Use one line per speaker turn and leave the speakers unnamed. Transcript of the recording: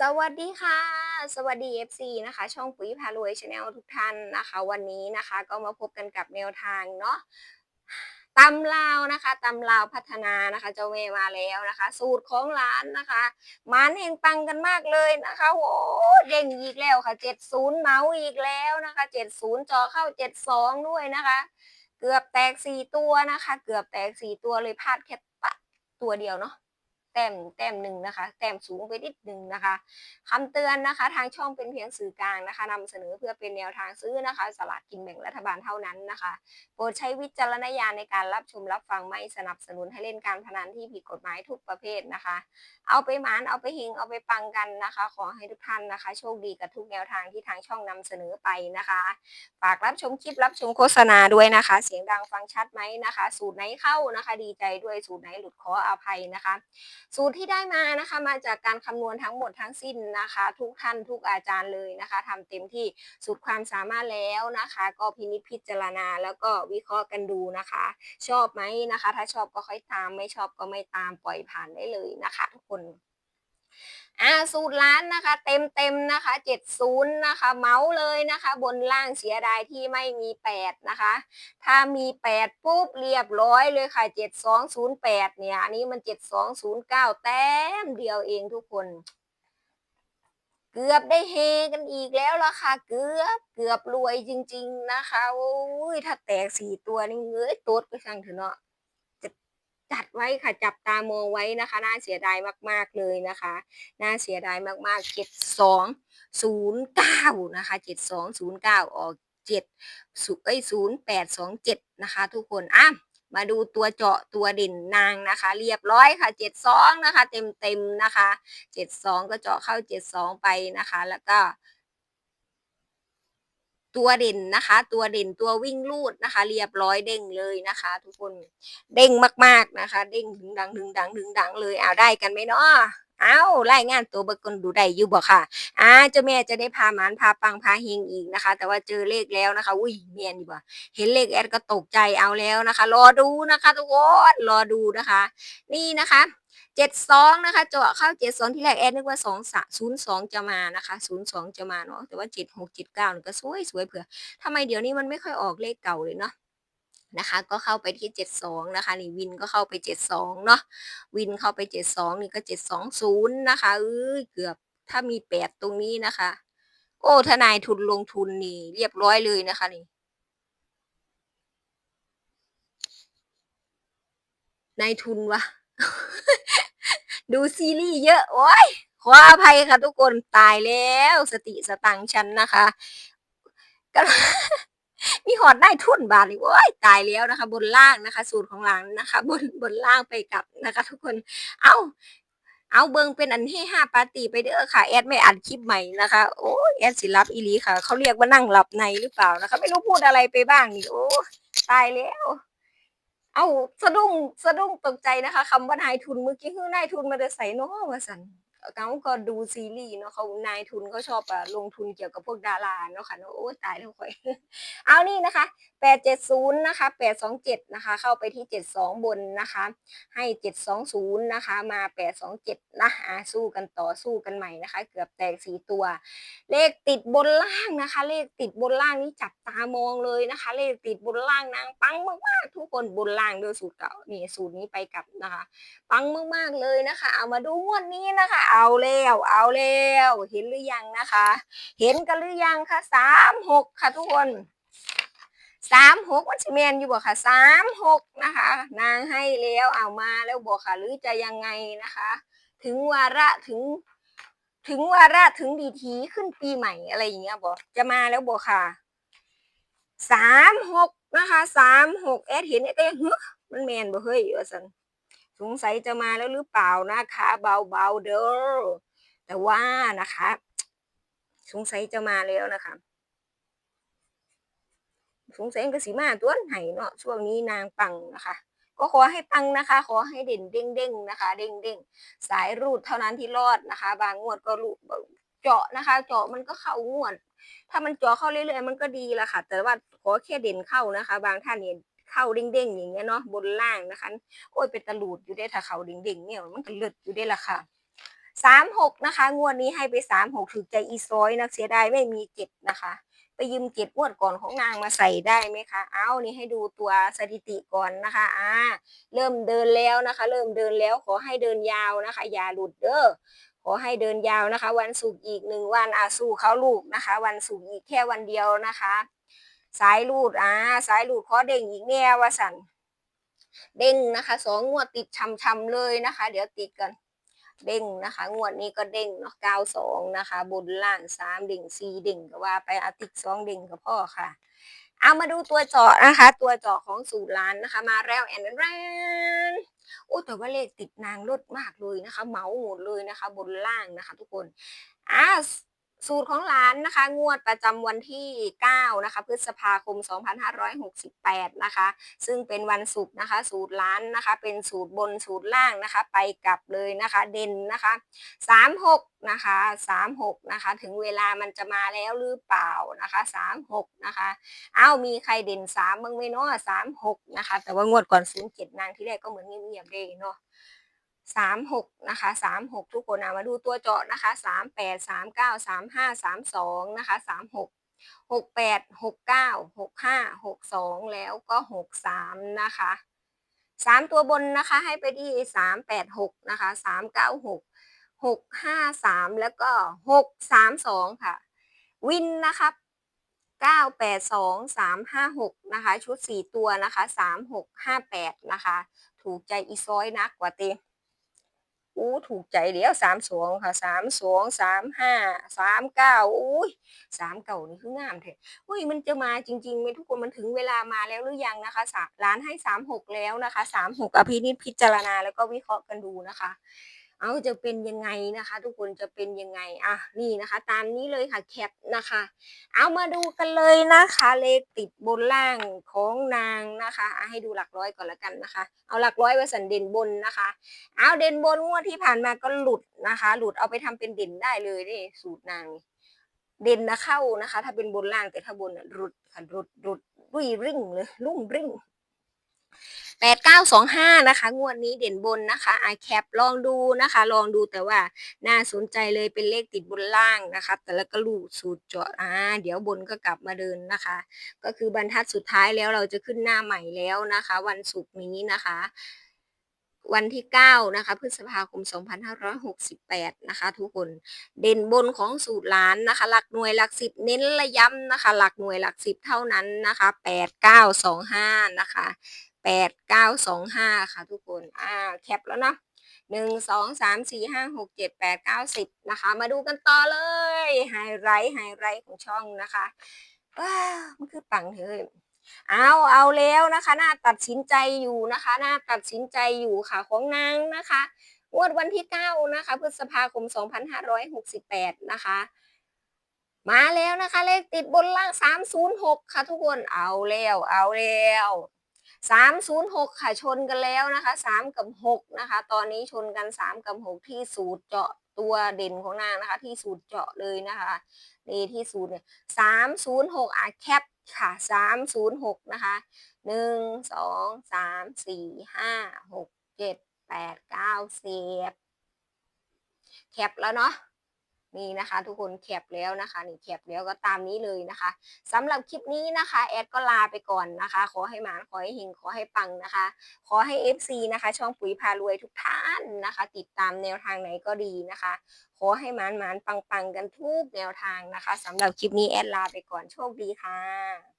สวัสดีค่ะ สวัสดี FC นะคะ ช่องปุ๋ยพารวยชาแนลทุกท่านนะคะ วันนี้นะคะก็มาพบกันกับแนวทางเนาะตำลาวนะคะตำลาวพัฒนานะคะ เจ้าแม่มาแล้วนะคะ สูตรของร้านนะคะมันเฮงปังกันมากเลยนะคะโอ้เด้งอีกแล้วค่ะ70เมาอีกแล้วนะคะ70จอเข้า72ด้วยนะคะ เกือบแตกสี่ตัวนะคะ เกือบแตกสี่ตัวเลยพลาดแค่ตัวเดียวเนาะ แต้มแต้มหนึ่งนะคะ แต้มสูงไปนิดหนึ่งนะคะคำเตือนนะคะ ทางช่องเป็นเพียงสื่อกลางนะคะนำเสนอเพื่อเป็นแนวทางซื้อนะคะ สลากกินแบ่งรัฐบาลเท่านั้นนะคะ โปรดใช้วิจารณญาณในการรับชมรับฟังไม่สนับสนุนให้เล่นการพนันที่ผิดกฎหมายทุกประเภทนะคะ เอาไปหมานเอาไปหิงเอาไปปังกันนะคะ ขอให้ทุกท่านนะคะ โชคดีกับทุกแนวทางที่ทางช่องนำเสนอไปนะคะ ฝากรับชมคลิปรับชมโฆษณาด้วยนะคะ เสียงดังฟังชัดไหมนะคะ สูตรไหนเข้านะคะ ดีใจด้วยสูตรไหนหลุดขออภัยนะคะสูตรที่ได้มานะคะมาจากการคำนวณทั้งหมดทั้งสิ้นนะคะ ทุกท่านทุกอาจารย์เลยนะคะทำเต็มที่สุดความสามารถแล้วนะคะ ก็พินิจพิจารณาแล้วก็วิเคราะห์กันดูนะคะ ชอบไหมนะคะ ถ้าชอบก็ค่อยตาม ไม่ชอบก็ไม่ตามปล่อยผ่านได้เลยนะคะ ทุกคน อ่าสูตรร้านนะคะ เต็มเต็มนะคะเจ็ดศูนย์นะคะ เมาส์เลยนะคะ บนล่างเสียดายที่ไม่มีแปดนะคะ ถ้ามีแปดปุ๊บเรียบร้อยเลยค่ะเจ็ดสองศูนย์แปดเนี่ย อันนี้มันเจ็ดสองศูนย์เก้าแต้มเดียวเองทุกคน เกือบได้เฮกันอีกแล้วละค่ะ เกือบเกือบรวยจริง ๆ นะคะโอ้ยถ้าแตกสี่ตัวนี่เงยต๊ดก็ช่างเถอะเนาะ จัดไว้ค่ะจับตามองไว้นะคะ น่าเสียดายมากๆเลยนะคะ น่าเสียดายมากๆเจ็ดสองศูนย์เก้านะคะเจ็ดสองศูนย์เก้าออกเจ็ดศูนย์เอ้ยศูนย์แปดสองเจ็ดนะคะ ทุกคนอะมาดูตัวเจาะตัวเด่นนางนะคะ เรียบร้อยค่ะเจ็ดสองนะคะ เต็มเต็มนะคะเจ็ดสองก็เจาะเข้าเจ็ดสองไปนะคะ แล้วก็ ตัวเด่นนะคะ ตัวเด่นตัววิ่งลูดนะคะ เรียบร้อยเด้งเลยนะคะ ทุกคนเด้งมากๆนะคะ เด้งถึงดังถึงดังถึงดังเลยเอาได้กันไหมเนาะเอารายงานตัวเบิกคนดูได้อยู่บ่ค่ะอ่าเจ้าแม่จะได้พาหมานพาปังพาเฮงอีกนะคะ แต่ว่าเจอเลขแล้วนะคะ อุ้ยเมียนอยู่บ่เห็นเลขแอดก็ตกใจเอาแล้วนะคะ รอดูนะคะ ทุกคนรอดูนะคะ นี่นะคะ เจ็ดสองนะคะเจาะเข้าเจ็ดสองที่แรกแอดนึกว่าสองสศูนย์สองจะมานะคะศูนย์สองจะมาเนาะแต่ว่าเจ็ดหกเจ็ดเก้าก็สวยสวยเผื่อทำไมเดี๋ยวนี้มันไม่ค่อยออกเลขเก่าเลยเนาะนะคะก็เข้าไปที่เจ็ดสองนะคะนี่วินก็เข้าไปเจ็ดสองเนาะวินเข้าไปเจ็ดสองนี่ก็เจ็ดสองศูนย์นะคะเอ้ยเกือบถ้ามีแปดตรงนี้นะคะ โอ้ทนายทุนลงทุนนี่ เรียบร้อยเลยนะคะนี่นายทุนวะ ดูซีรีส์เยอะ โอ้ยขออภัยค่ะทุกคนตายแล้วสติสตังฉันนะคะก็มีหอดได้ทุ่นบาทเลยโอ้ยตายแล้วนะคะ บนล่างนะคะ สูตรของหลังนะคะ บนบนล่างไปกลับนะคะ ทุกคน เอาเอาเบิงเป็นอันที่ห้าปาร์ตี้ไปเด้อค่ะแอดไม่อัดคลิปใหม่นะคะโอ้แอดสิรับอีลีค่ะ เขาเรียกว่านั่งหลับในหรือเปล่านะคะ ไม่รู้พูดอะไรไปบ้างนี่โอ้ตายแล้ว เอาสะดุ้งสะดุ้งตกใจนะคะคำว่านายทุนเมื่อกี้คือนายทุนมาเดใส่น้อว่าสัน เขาก็ดูซีรีส์เนาะเขานายทุนเขาชอบอะลงทุนเกี่ยวกับพวกดาราเนาะค่ะเนาะโอ้ตายแล้วค่อย เอานี่นะคะแปดเจ็ดศูนย์นะคะแปดสองเจ็ดนะคะ เข้าไปที่เจ็ดสองบนนะคะ ให้เจ็ดสองศูนย์นะคะมาแปดสองเจ็ดนะอ่าสู้กันต่อสู้กันใหม่นะคะ เกือบแตกสี่ตัว เลขติดบนล่างนะคะ เลขติดบนล่างนี่จับตามองเลยนะคะ เลขติดบนล่างนางปังมากๆทุกคนบนล่างโดยสูตรเก่านี่สูตรนี้ไปกลับนะคะ ปังมากๆเลยนะคะ เอามาดูงวดนี้นะคะเอาแล้วเอาแล้วเห็นหรือยังนะคะ เห็นกันหรือยังคะสามหกค่ะทุกคนสามหกวันชิเมนอยู่บ่ค่ะสามหกนะคะ นางให้แล้วเอามาแล้วบอกค่ะ หรือจะยังไงนะคะ ถึงวาระถึง ถึงวาระถึงดีทีขึ้นปีใหม่อะไรอย่างเงี้ยบอกจะมาแล้วบอกค่ะสามหกนะคะสามหกแอดเห็นเอ๊ะเฮ้ยมันแมนบ่เฮ้ยว่สัน สงสัยจะมาแล้วหรือเปล่านะคะ เบาๆเด้อแต่ว่านะคะ สงสัยจะมาแล้วนะคะสงสัยก็สีมาตัวไหนเนาะช่วงนี้นางปังนะคะ ก็ขอให้ปังนะคะ ขอให้เด่นเด้งเด้งนะคะ เด้งเด้งสายรูดเท่านั้นที่รอดนะคะ บางงวดก็รูดเจาะนะคะ เจาะมันก็เข้างวด ถ้ามันเจาะเข้าเรื่อยๆมันก็ดีละค่ะ แต่ว่าขอแค่เด่นเข้านะคะ บางท่านเนี่ย เข้าเด้งๆอย่างเงี้ยเนาะบนล่างนะคะ โอ้ยเป็นตะลูดอยู่ได้ถ้าเขาเด้งๆเนี่ยมันก็เลือดอยู่ได้ละค่ะสามหกนะคะ งวดนี้ให้ไปสามหกถือใจอีซอยนะเสียดายไม่มีเจ็ดนะคะ ไปยืมเจ็ดงวดก่อนของนางมาใส่ได้ไหมคะ เอานี่ให้ดูตัวสถิติก่อนนะคะอ่าเริ่มเดินแล้วนะคะ เริ่มเดินแล้วขอให้เดินยาวนะคะ อย่าหลุดเด้อขอให้เดินยาวนะคะ วันศุกร์อีกหนึ่งวันอาสู้เขาลูกนะคะ วันศุกร์อีกแค่วันเดียวนะคะ สายลูดอ่าสายลูดขอเด้งอีกแน่ว่าสันเด้งนะคะสองงวดติดช้ำๆเลยนะคะ เดี๋ยวติดกันเด้งนะคะ งวดนี้ก็เด้งเนาะเก้าสองนะคะบนล่างสามเด้งสี่เด้งก็ว่าไปอาติกสองเด้งกับพ่อค่ะ เอามาดูตัวเจาะนะคะ ตัวเจาะของสูตรล้านนะคะ มาแล้วแอนแรนโอ้แต่ว่าเลขติดนางลดมากเลยนะคะเหมาหมดเลยนะคะ บนล่างนะคะ ทุกคนอ่า สูตรของร้านนะคะ งวดประจำวันที่ 9 นะคะ พฤษภาคม 2568 นะคะ ซึ่งเป็นวันศุกร์นะคะ สูตรร้านนะคะ เป็นสูตรบนสูตรล่างนะคะ ไปกลับเลยนะคะ เด่นนะคะ 36 นะคะ 36 นะคะ ถึงเวลามันจะมาแล้วหรือเปล่านะคะ 36 นะคะ อ้าวมีใครเด่น 3 บ้างไหมเนาะ36 นะคะ แต่ว่างวดก่อน 07 นางที่แรกก็เหมือนเงียบๆเลยเนาะ สามหกนะคะสามหกทุกคนนะมาดูตัวเจาะนะคะสามแปดสามเก้าสามห้าสามสองนะคะสามหกหกแปดหกเก้าหกห้าหกสองแล้วก็หกสามนะคะสามตัวบนนะคะให้ไปที่สามแปดหกนะคะสามเก้าหกหกห้าสามแล้วก็หกสามสองค่ะ วินนะคะเก้าแปดสองสามห้าหกนะคะ ชุดสี่ตัวนะคะสามหกห้าแปดนะคะ ถูกใจอีซอยนักกว่าเต็ม อู้ถูกใจเดี๋ยวสามสองค่ะสามสองสามห้าสามเก้าอุ้ยสามเก่านี่คืองามแท้อุ้ยมันจะมาจริงๆไหมทุกคนมันถึงเวลามาแล้วหรือยังนะคะสร้านให้สามหกแล้วนะคะสามหกอภินิจพิจารณาแล้วก็วิเคราะห์กันดูนะคะ เอาจะเป็นยังไงนะคะ ทุกคนจะเป็นยังไงอะนี่นะคะ ตามนี้เลยค่ะแคปนะคะ เอามาดูกันเลยนะคะ เลขติดบนล่างของนางนะคะอะให้ดูหลักร้อยก่อนละกันนะคะ เอาหลักร้อยไว้สันเด่นบนนะคะ เอาเด่นบนงวดที่ผ่านมาก็หลุดนะคะ หลุดเอาไปทำเป็นเด่นได้เลยนี่สูตรนางนี่เด่นนะเข้านะคะ ถ้าเป็นบนล่างแต่ถ้าบนหลุดค่ะหลุดหลุดรุ่ยริ่งเลยรุ่งริ่ง แปดเก้าสองห้านะคะ งวดนี้เด่นบนนะคะไอแคปลองดูนะคะ ลองดูแต่ว่าน่าสนใจเลยเป็นเลขติดบนล่างนะคะ แต่แล้วก็ลูกสูตรเจาะอ่าเดี๋ยวบนก็กลับมาเดินนะคะ ก็คือบรรทัดสุดท้ายแล้วเราจะขึ้นหน้าใหม่แล้วนะคะ วันศุกร์นี้นะคะวันที่ 9 นะคะ พฤษภาคม 2568 นะคะ ทุกคน เด่นบนของสูตรล้านนะคะ หลักหน่วยหลักสิบเน้นระย้ำนะคะ หลักหน่วยหลักสิบเท่านั้นนะคะ 8925 นะคะ 8925ค่ะทุกคน อ่า แคปแล้วเนาะหนึ่งสองสามสี่ห้าหกเจ็ดแปดเก้าสิบนะคะ มาดูกันต่อเลยไฮไลท์ไฮไลท์ของช่องนะคะว้าวมันคือปังเถอะเอาเอาแล้วนะคะน่าตัดสินใจอยู่นะคะน่าตัดสินใจอยู่ค่ะของนางนะคะงวดวันที่9นะคะพฤษภาคม 2568 นะคะ มาแล้วนะคะ เลขติดบนล่าง 306 ค่ะทุกคนเอาแล้วเอาแล้ว 306 ค่ะชนกันแล้วนะคะ 3 กับ 6 นะคะ ตอนนี้ชนกัน 3 กับ 6 ที่สูตรเจาะตัวเด่นของนางนะคะ ที่สูตรเจาะเลยนะคะนี่ที่สูตรเนี่ย306อะแคปค่ะ 306 นะคะหนึ่งสองสามสี่ห้าหกเจ็ดแปดเก้าสิบแคปแล้วเนาะ นี่นะคะทุกคนแคปแล้วนะคะนี่แคปแล้วก็ตามนี้เลยนะคะสำหรับคลิปนี้นะคะแอดก็ลาไปก่อนนะคะ ขอให้หมานขอให้เฮงขอให้ปังนะคะ ขอให้ FC นะคะ ช่องปุ๋ยพารวยทุกท่านนะคะ ติดตามแนวทางไหนก็ดีนะคะ ขอให้หมานหมานปังปังกันทุกแนวทางนะคะสำหรับคลิปนี้แอดลาไปก่อนโชคดีค่ะ